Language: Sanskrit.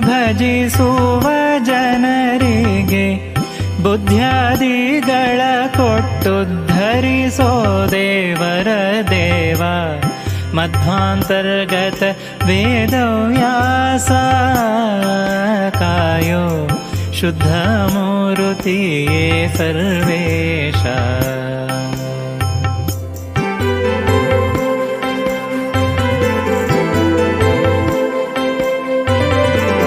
ಭಜಿಸುವ ಜನರಿಗೆ ಬುದ್ಧ್ಯಾದಿಗಳ ಕೊಟ್ಟು ಧರಿಸೋ ದೇವರ ದೇವ ಮಧ್ವಾಂತರ್ಗತ ವೇದವ್ಯಾಸ ಕಾಯೋ ಶುದ್ಧ ಮೂರುತಿಯೇ ಸರ್ವೇಶ